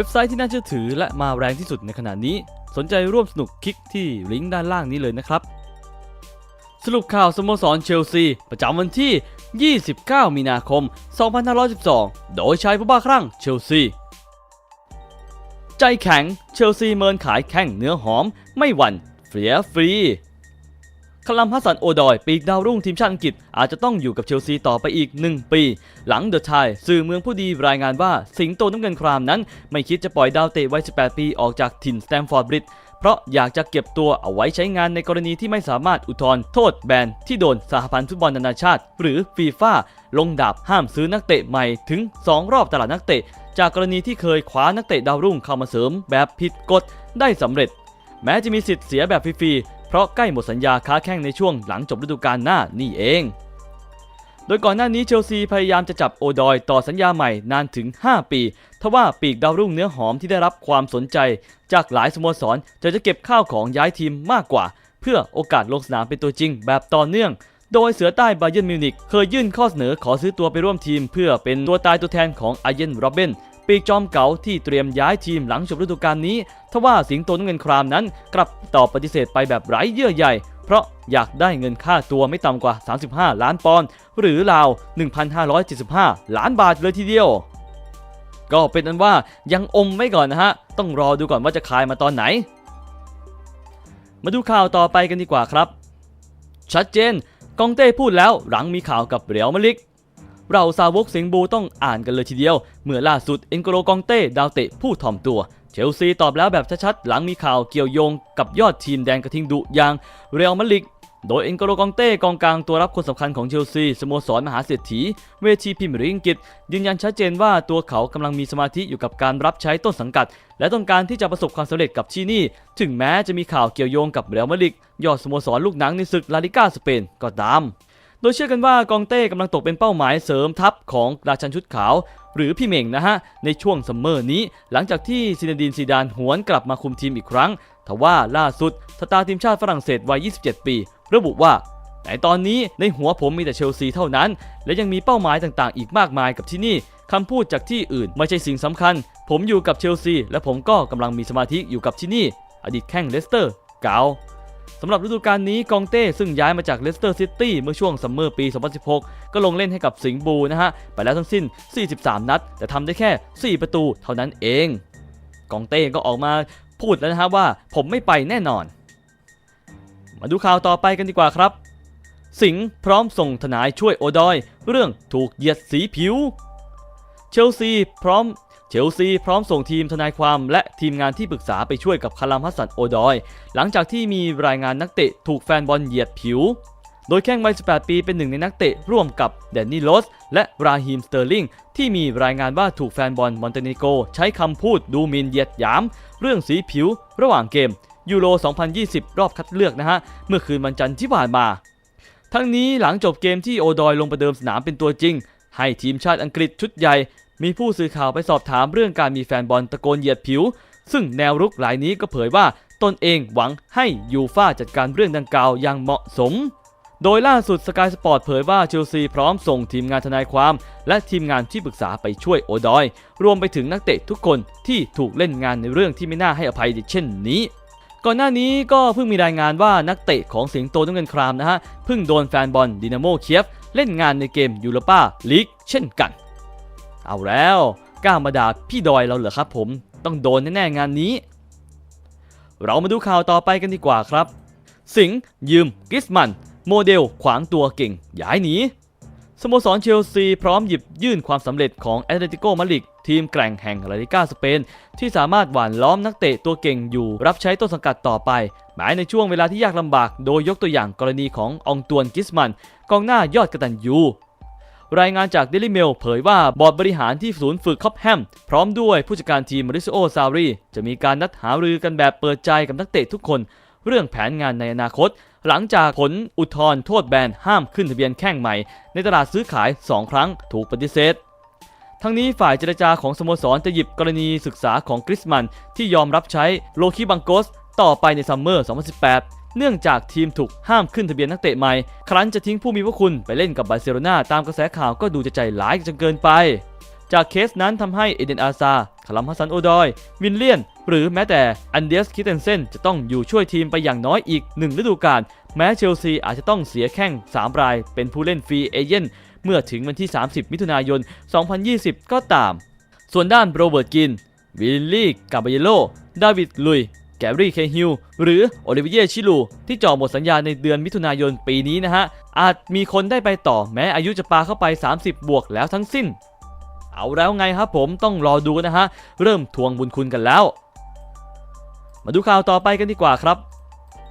ว็บไซต์ที่น่าเชื่อถือและมาแรงที่สุดในขณะนี้ สนใจร่วมสนุกคลิกที่ลิงก์ด้านล่างนี้เลยนะครับ สรุปข่าวสโมสรเชลซี ประจำวันที่ 29 มีนาคม 2512 โดยชายผู้บ้าคลั่งเชลซี ใจแข็งเชลซีเมินขายแข่งเนื้อหอม ไม่หวั่นเฟียฟรี คลัมฮัสสันโอดอย ปีกดาวรุ่งทีมชาติอังกฤษ อาจจะต้องอยู่กับเชลซีต่อไปอีก 1 ปี หลังเดอะไทยสื่อเมืองผู้ดีรายงานว่าสิงโตน้ำเงินครามนั้น ไม่คิดจะปล่อยดาวเตะวัย 18 ปีออกจากถิ่นสแตมฟอร์ดบริดจ์เพราะอยากจะเก็บตัวเอาไว้ใช้งานในกรณีที่ไม่สามารถอุทธรณ์โทษแบนที่โดนสหพันธ์ฟุตบอลนานาชาติ หรือฟีฟ่าลงดาบห้ามซื้อนักเตะใหม่ถึง 2 รอบตลาดนักเตะ จากกรณีที่เคยคว้านักเตะดาวรุ่งเข้ามาเสริมแบบผิดกฎได้สำเร็จ แม้จะมีสิทธิ์เสียแบบฟรี เพราะใกล้หมดสัญญาค้าแข่งในช่วงหลังจบฤดูกาลหน้านี่เอง โดยก่อนหน้านี้เชลซีพยายามจะจับโอดอยต่อสัญญาใหม่นานถึง 5 ปีทว่าปีกดาวรุ่งเนื้อหอมที่ได้รับความสนใจ จากหลายสโมสรจะจะเก็บข้าวของย้ายทีมมากกว่า เพื่อโอกาสลงสนามเป็นตัวจริงแบบต่อเนื่องโดยเสือใต้บาเยิร์นมิวนิกเคยยื่นข้อเสนอขอซื้อตัวไปร่วมทีม เพื่อเป็นตัวตายตัวแทนของอาเยนโรเบน ปีกจอมเก๋าที่เตรียมย้ายทีมหลังจบฤดูกาลนี้ ทว่าสิงโตนเงินครามนั้น กลับตอบปฏิเสธไปแบบไร้เยื่อใยเพราะอยากได้เงินค่าตัวไม่ต่ำกว่า 35 ล้านปอนด์หรือราว 1,575 ล้านบาทเลยทีเดียว ก็เป็นอันว่ายังอมไว้ก่อนนะฮะ ต้องรอดูก่อนว่าจะขายมาตอนไหน มาดูข่าวต่อไปกันดีกว่าครับ ชัดเจนกองเต้พูดแล้วหลังมีข่าวกับเรียวมาลิก เราสาวกสิงบูต้องอ่านกันเลยทีเดียว เมื่อล่าสุดเอ็นโกโลกองเต้ดาวเตะผู้ถ่อมตัว เชลซีตอบแล้วแบบชัดๆ หลังมีข่าวเกี่ยวโยงกับยอดทีมแดงกระทิงดุอย่างเรียลมาดริดโดยเอ็นโกโลกองเต้กองกลางตัวรับคนสำคัญของเชลซีสโมสรมหาเศรษฐี เวทีพรีเมียร์ลีกอังกฤษยืนยันชัดเจนว่าตัวเขากำลังมีสมาธิอยู่กับการรับใช้ต้นสังกัด และต้องการที่จะประสบความสำเร็จกับที่นี่ ถึงแม้จะมีข่าวเกี่ยวโยงกับเรียลมาดริดยอดสโมสรลูกหนังในศึกลาลิก้าสเปนก็ตาม โดยเชื่อกันว่ากองเต้กำลังตกเป็นเป้าหมายเสริมทัพของราชันชุดขาว หรือพี่เหม่งนะฮะ ในช่วงซัมเมอร์นี้ หลังจากที่ซินดีนซีดานหวนกลับมาคุมทีมอีกครั้งทว่าล่าสุดสตาร์ทีมชาติฝรั่งเศสวัย 27 ปี ระบุว่าในตอนนี้ในหัวผมมีแต่เชลซีเท่านั้น และยังมีเป้าหมายต่างๆ อีกมากมายกับที่นี่คำพูดจากที่อื่นไม่ใช่สิ่งสำคัญ ผมอยู่กับเชลซี และผมก็กำลังมีสมาธิอยู่กับที่นี่ อดีตแข้งเลสเตอร์กล่าว สำหรับฤดูกาลนี้กองเต้ซึ่งย้ายมาจากเลสเตอร์ซิตี้เมื่อช่วงซัมเมอร์ปี 2016 ก็ลงเล่นให้กับสิงห์บูนะฮะ ไปแล้วทั้งสิ้น 43 นัด แต่ทำได้แค่ 4 ประตูเท่านั้นเอง กองเต้ก็ออกมาพูดแล้วนะฮะว่าผมไม่ไปแน่นอน มาดูข่าวต่อไปกันดีกว่าครับ สิงห์พร้อมส่งทนายช่วยโอดอย เรื่องถูกเหยียดสีผิว เชลซีพร้อม เชลซีพร้อมส่งทีมทนายความและทีมงานที่ปรึกษาไปช่วยกับคารัมฮัสสันโอดอย หลังจากที่มีรายงานนักเตะถูกแฟนบอลเหยียดผิว โดยแข้งวัย 18 ปีเป็นหนึ่งในนักเตะร่วมกับแดนนี่โลสและราฮิมสเตอร์ลิงที่มีรายงานว่าถูกแฟนบอลมอนเตเนโกใช้คำพูดดูหมินเหยียดหยาม เรื่องสีผิวระหว่างเกมยูโร 2020 รอบคัดเลือกนะฮะ เมื่อคืนวันจันทร์ที่ผ่านมา ทั้งนี้หลังจบเกมที่โอดอยลงประเดิมสนามเป็นตัวจริง ให้ทีมชาติอังกฤษชุดใหญ่ มีผู้สื่อข่าวไปสอบถามเรื่องการมีแฟนบอลตะโกนเหยียดผิว ซึ่งแนวรุกรายนี้ก็เผยว่าตนเองหวังให้ยูฟ่าจัดการเรื่องดังกล่าวอย่างเหมาะสม โดยล่าสุดสกายสปอร์ตเผยว่าเชลซีพร้อมส่งทีมงานทนายความ และทีมงานที่ปรึกษาไปช่วยโอดอย รวมไปถึงนักเตะทุกคนที่ถูกเล่นงานในเรื่องที่ไม่น่าให้อภัยเช่นนี้ก่อนหน้านี้ก็เพิ่งมีรายงานว่านักเตะของสิงโตน้ำเงินครามนะฮะเพิ่งโดนแฟนบอลดินาโมเคียฟเล่นงานในเกมยูโรปาลีกเช่นกัน เอาแล้วกล้ามาด่าพี่ดอยเราเหรอครับผมต้องโดนแน่ๆงานนี้ เรามาดูข่าวต่อไปกันดีกว่าครับ สิงห์ยืมกิสมัน โมเดลขวางตัวเก่งย้ายหนีสโมสรเชลซีพร้อมหยิบยื่นความสำเร็จของแอตเลติโกมาดริดทีมแกร่งแห่งลาลิก้าสเปน ที่สามารถหว่านล้อมนักเตะตัวเก่งอยู่รับใช้ต้นสังกัดต่อไป หมายในช่วงเวลาที่ยากลำบาก โดยยกตัวอย่างกรณีขององตวนกิสมันกองหน้ายอดกระตันยู รายงานจาก Daily Mail เผยว่าบอร์ดบริหารที่ศูนย์ฝึกคอปแฮมพร้อมด้วยผู้จัดการทีมมาริโอซารีจะมีการนัดหารือกันแบบเปิดใจกับนักเตะทุกคน เรื่องแผนงานในอนาคต หลังจากผลอุทธรณ์โทษแบนห้ามขึ้นทะเบียนแข่งใหม่ ในตลาดซื้อขาย 2 ครั้งถูกปฏิเสธทั้งนี้ฝ่ายเจรจาของสโมสรจะหยิบกรณีศึกษาของกริสมันที่ยอมรับใช้โลคิบังโกสต่อไปในซัมเมอร์ 2018 เนื่องจากทีมถูกห้ามขึ้นทะเบียนนักเตะใหม่ ครั้นจะทิ้งผู้มีพระคุณไปเล่นกับบาร์เซโลนาตามกระแสข่าวก็ดูจะใจร้ายจนเกินไป จากเคสนั้นทำให้เอเดนอาซาคาลัมฮัสซันโอดอย วินเลียน หรือแม้แต่อันเดียสคิเทนเซนจะต้องอยู่ช่วยทีมไปอย่างน้อยอีก1ฤดูกาล แม้เชลซีอาจจะต้องเสียแข้ง3ราย เป็นผู้เล่นฟรีเอเย่นเมื่อถึงวันที่ 30 มิถุนายน 2020 ก็ตาม ส่วนด้านโรเบิร์ตกิน วิลลี่ กาบเยโล ดาวิด ลุย แกรี่เคฮิลหรือโอลิเวียชิลูที่จ่อหมดสัญญาในเดือนมิถุนายนปีนี้นะฮะ อาจมีคนได้ไปต่อแม้อายุจะปาเข้าไป 30 บวกแล้วทั้งสิ้น เอาแล้วไงครับผมต้องรอดูนะฮะ เริ่มทวงบุญคุณกันแล้ว มาดูข่าวต่อไปกันดีกว่าครับ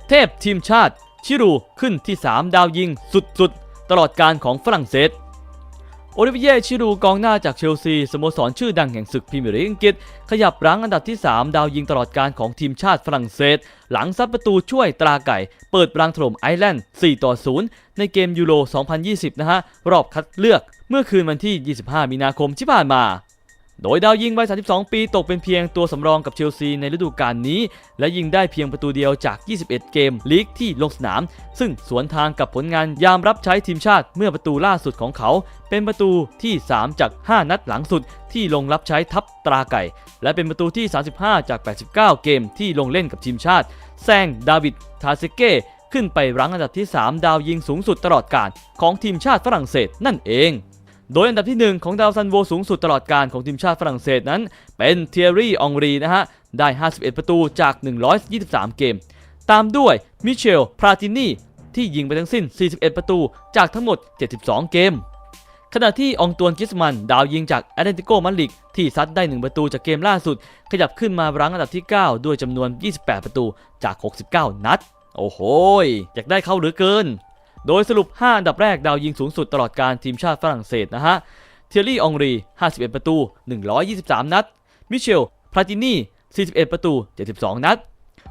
เทพทีมชาติ ชิรูขึ้นที่ 3 ดาวยิงสุดๆ ตลอดการของฝรั่งเศส โอลิเวียชิรูกองหน้าจากเชลซีสโมสรชื่อดังแห่งศึกพรีเมียร์ลีกอังกฤษ ขยับรั้งอันดับที่ 3 ดาวยิงตลอดการของทีมชาติฝรั่งเศส หลังซัดประตูช่วยตราไก่ เปิดรังถล่มไอร์แลนด์ 4 ต่อ 0 ในเกมยูโร 2020 นะฮะ รอบคัดเลือกเมื่อคืนวันที่ 25 มีนาคมที่ผ่านมา โดยดาวยิงวัย 32 ปีตกเป็นเพียงตัวสำรองกับเชลซีในฤดูกาลนี้ และยิงได้เพียงประตูเดียวจาก 21 เกมลีกที่ลงสนาม ซึ่งสวนทางกับผลงานยามรับใช้ทีมชาติเมื่อประตูล่าสุดของเขา เป็นประตูที่ 3 จาก 5 นัดหลังสุดที่ลงรับใช้ทัพตราไก่ และเป็นประตูที่ 35 จาก 89 เกมที่ลงเล่นกับทีมชาติแซงดาวิดทาเซเก้ขึ้นไปรั้งอันดับที่ 3 ดาวยิงสูงสุดตลอดกาลของทีมชาติฝรั่งเศสนั่นเอง โดยอันดับที่ 1 ของดาวซันโวสูงสุดตลอดการของทีมชาติฝรั่งเศสนั้น เป็นเทียรี่องรีนะฮะ ได้ 51 ประตูจาก 123 เกม ตามด้วยมิเชล พราตินีที่ยิงไปทั้งสิ้น 41 ประตูจากทั้งหมด 72 เกม ขณะที่องตวนกิสมัน ดาวยิงจากแอตเลติโกมาดริดที่ซัดได้ 1 ประตูจากเกมล่าสุด ขยับขึ้นมารั้งอันดับที่ 9 ด้วยจำนวน 28 ประตูจาก 69 นัด โอ้โหอยากได้เข้าเหลือเกิน โดยสรุป 5 อันดับแรกดาวยิงสูงสุดตลอดการทีมชาติฝรั่งเศสนะฮะ เทียรี่ องรี 51 ประตู 123 นัด มิเชล พลาตินี 41 ประตู 72 นัด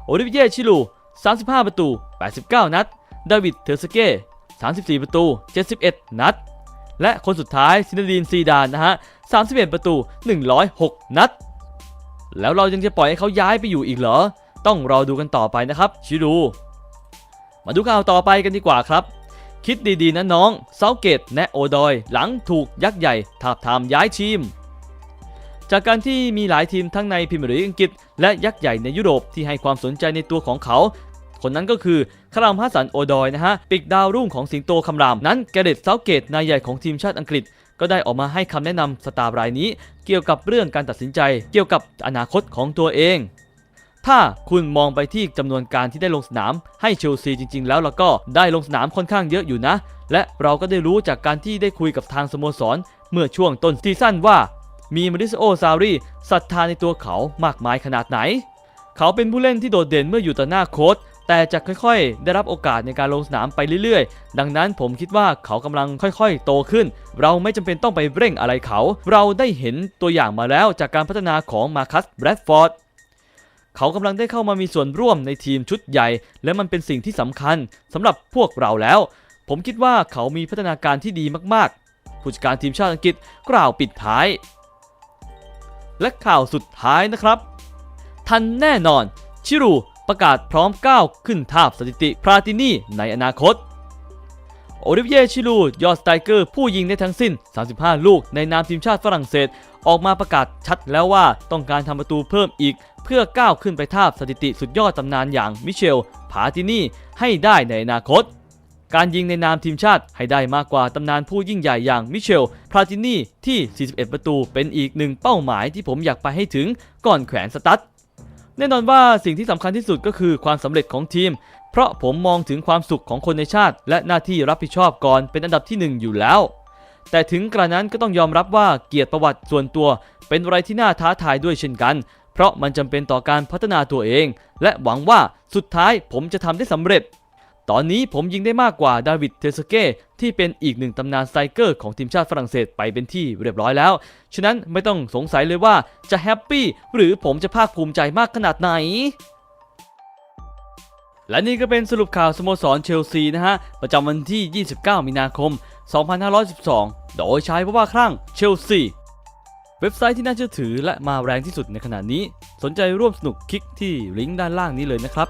โอลิเวีย ชิลู 35 ประตู 89 นัด ดาวิด เทอร์สเก้ 34 ประตู 71 นัด และคนสุดท้ายซินาดีน ซีดานนะฮะ 31 ประตู 106 นัด แล้วเรายังจะปล่อยให้เขาย้ายไปอยู่อีกเหรอ ต้องรอดูกันต่อไปนะครับ ชิลู มาดูข่าวต่อไปกันดีกว่าครับ คิดดีๆนะน้องเซาเกตแนะโอดอยหลังถูกยักษ์ใหญ่ทาบทามย้ายทีม จากการที่มีหลายทีมทั้งในพรีเมียร์ลีกอังกฤษและยักษ์ใหญ่ในยุโรปที่ให้ความสนใจในตัวของเขา คนนั้นก็คือคารามฮัสสันโอดอยนะฮะปีกดาวรุ่งของสิงโตคำรามนั้นแกเรตเซาเกตนายใหญ่ของทีมชาติอังกฤษก็ได้ออกมาให้คำแนะนำสตาร์รายนี้ เกี่ยวกับเรื่องการตัดสินใจ เกี่ยวกับอนาคตของตัวเอง ถ้าคุณมองไปที่จำนวนการที่ได้ลงสนามให้เชลซีจริง ๆ แล้วแล้วก็ได้ลงสนามค่อนข้างเยอะอยู่นะ และเราก็ได้รู้จากการที่ได้คุยกับทางสโมสร เมื่อช่วงต้นซีซั่นว่า มีมาริสโอซารีศรัทธาในตัวเขามากมายขนาดไหน เขาเป็นผู้เล่นที่โดดเด่นเมื่ออยู่ต่อหน้าโค้ชแต่จะค่อยๆ ได้รับโอกาสในการลงสนามไปเรื่อยๆ ดังนั้นผมคิดว่าเขากำลังค่อยๆ โตขึ้น เราไม่จำเป็นต้องไปเร่งอะไรเขา เราได้เห็นตัวอย่างมาแล้วจากการพัฒนาของมาคัสแบรดฟอร์ด เขากำลังได้เข้ามามีส่วนร่วมในทีมชุดใหญ่ และมันเป็นสิ่งที่สำคัญสำหรับพวกเราแล้ว ผมคิดว่าเขามีพัฒนาการที่ดีมากๆ ผู้จัดการทีมชาติอังกฤษกล่าวปิดท้าย และข่าวสุดท้ายนะครับ ทันแน่นอน ชิรูประกาศพร้อมก้าวขึ้นทาบสถิติพราตินีในอนาคตโอลิเวียชิลู ยอดสไตรเกอร์ผู้ยิงได้ทั้งสิ้น 35 ลูกในนามทีมชาติฝรั่งเศส ออกมาประกาศชัดแล้วว่าต้องการทำประตูเพิ่มอีก เพื่อก้าวขึ้นไปทาบสถิติสุดยอดตำนานอย่างมิเชล พาตินี่ให้ได้ในอนาคต การยิงในนามทีมชาติให้ได้มากกว่าตำนานผู้ยิ่งใหญ่อย่างมิเชลพราตินี่ที่ 41 ประตูเป็นอีกหนึ่งเป้าหมายที่ผมอยากไปให้ถึงก่อนแขวนสตั๊ดแน่นอนว่าสิ่งที่สำคัญที่สุดก็คือความสำเร็จของทีม เพราะผมมองถึงความสุขของคนในชาติ และหน้าที่รับผิดชอบก่อนเป็นอันดับที่หนึ่งอยู่แล้วแต่ถึงกระนั้นก็ต้องยอมรับว่าเกียรติประวัติส่วนตัวเป็นอะไรที่น่าท้าทายด้วยเช่นกัน เพราะมันจำเป็นต่อการพัฒนาตัวเอง และหวังว่าสุดท้ายผมจะทำได้สำเร็จ ตอนนี้ผมยิงได้มากกว่าดาวิดเทสเก้ที่เป็นอีกหนึ่งตำนานไตรเกอร์ของทีมชาติฝรั่งเศสไปเป็นที่เรียบร้อยแล้ว ฉะนั้นไม่ต้องสงสัยเลยว่าจะแฮปปี้หรือผมจะภาคภูมิใจมากขนาดไหนและนี่ก็เป็นสรุปข่าวสโมสรเชลซีนะฮะ ประจำวันที่ 29 มีนาคม 2512 โดยใช้เพราะว่าครั่งเชลซี เว็บไซต์ที่น่าเชื่อถือและมาแรงที่สุดในขณะนี้ สนใจร่วมสนุกคลิกที่ลิงก์ด้านล่างนี้เลยนะครับ